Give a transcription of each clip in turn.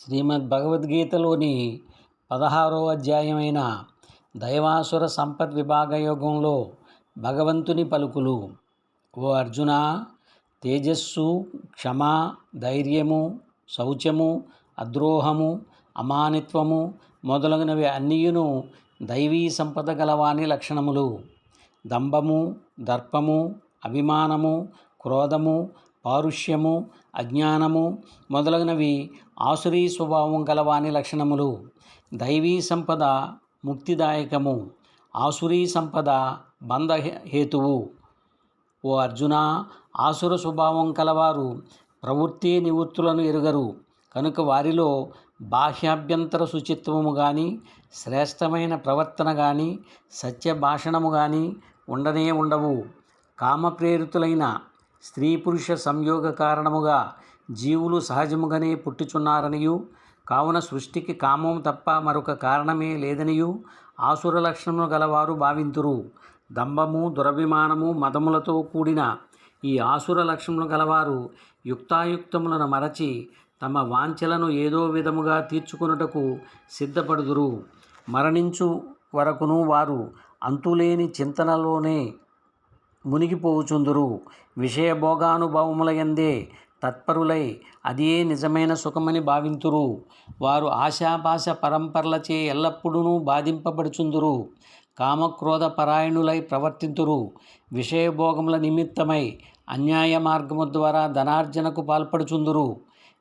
శ్రీమద్ భగవద్గీతలోని పదహారో అధ్యాయమైన దైవాసుర సంపద్ విభాగ యోగంలో భగవంతుని పలుకులు. ఓ అర్జున తేజస్సు క్షమ ధైర్యము శౌచము అద్రోహము అమానిత్వము మొదలగునవి అన్నీయును దైవీ సంపద గలవాని లక్షణములు. దంభము దర్పము అభిమానము క్రోధము పారుష్యము అజ్ఞానము మొదలగునవి ఆసురీ స్వభావం గలవాని లక్షణములు. దైవీ సంపద ముక్తిదాయకము ఆసురీ సంపద బంధ హేతువు ఓ అర్జున ఆసుర స్వభావం కలవారు ప్రవృత్తి నివృత్తులను ఎరుగరు. కనుక వారిలో బాహ్యాభ్యంతర శుచిత్వము కానీ శ్రేష్టమైన ప్రవర్తన కానీ సత్య భాషణము కానీ ఉండనే ఉండవు. కామప్రేరితులైన స్త్రీ పురుష సంయోగ కారణముగా జీవులు సహజముగానే పుట్టుచున్నారనియు. కావున సృష్టికి కామం తప్ప మరొక కారణమే లేదనియు. ఆసుర లక్షణములు గలవారు భావింతురు. దంభము దురభిమానము మదములతో కూడిన ఈ ఆసుర లక్షణములు గలవారు యుక్తాయుక్తములను మరచి తమ వాంఛలను ఏదో విధముగా తీర్చుకొనుటకు సిద్ధపడుదురు. మరణించు వరకును వారు అంతులేని చింతనలోనే మునిగిపోవుచుందురు. విషయభోగానుభవములయందే తత్పరులై అదే నిజమైన సుఖమని భావింతురు. వారు ఆశాపాశ పరంపరలచే ఎల్లప్పుడూ బాధింపబడుచుందురు. కామక్రోధ పరాయణులై ప్రవర్తింతురు. విషయభోగముల నిమిత్తమై అన్యాయ మార్గము ద్వారా ధనార్జనకు పాల్పడుచుందురు.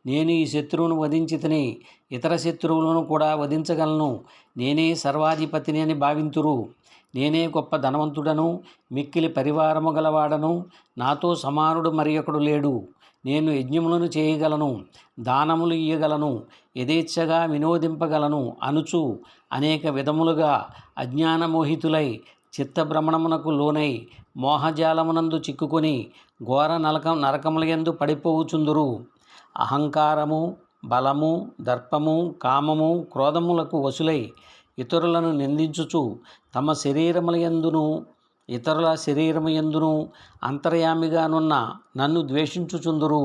నేను ఈ శత్రువును వధించితిని ఇతర శత్రువులను కూడా వధించగలను. నేనే సర్వాధిపతిని అని భావింతురు. నేనే గొప్ప ధనవంతుడను మిక్కిలి పరివారము గలవాడను నాతో సమానుడు మరి ఒకడు లేడు. నేను యజ్ఞములను చేయగలను దానములు ఇయ్యగలను యథేచ్ఛగా వినోదింపగలను అనుచు అనేక విధములుగా అజ్ఞానమోహితులై చిత్తభ్రమణమునకు లోనై మోహజాలమునందు చిక్కుకొని ఘోర నరకం నరకములయందు పడిపోవుచుందురు. అహంకారము బలము దర్పము కామము క్రోధములకు వసులై ఇతరులను నిందించుచు తమ శరీరములయందును ఇతరుల శరీరము ఎందును అంతర్యామిగానున్న నన్ను ద్వేషించుచుందురు.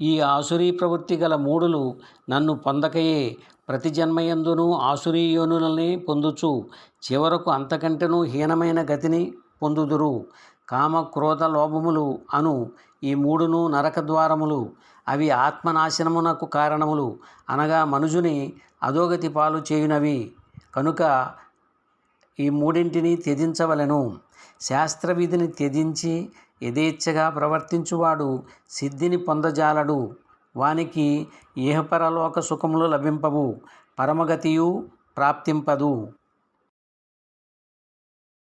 ఈ ఆసురీ ప్రవృత్తి గల మూడులు నన్ను పొందకయే ప్రతి జన్మయందును ఆసురీ యోనులని పొందుచు చివరకు అంతకంటేనూ హీనమైన గతిని పొందుదురు. కామ క్రోధ లోభములు అను ఈ మూడును నరక ద్వారములు అవి ఆత్మనాశనమునకు కారణములు. అనగా మనుజుని అధోగతి పాలు చేయునవి. కనుక ఈ మూడింటిని త్యజించవలను. శాస్త్రవిధిని త్యజించి యథేచ్ఛగా ప్రవర్తించువాడు సిద్ధిని పొందజాలడు. వానికి ఇహపరలోక సుఖములు లభింపవు. పరమగతియు ప్రాప్తింపదు.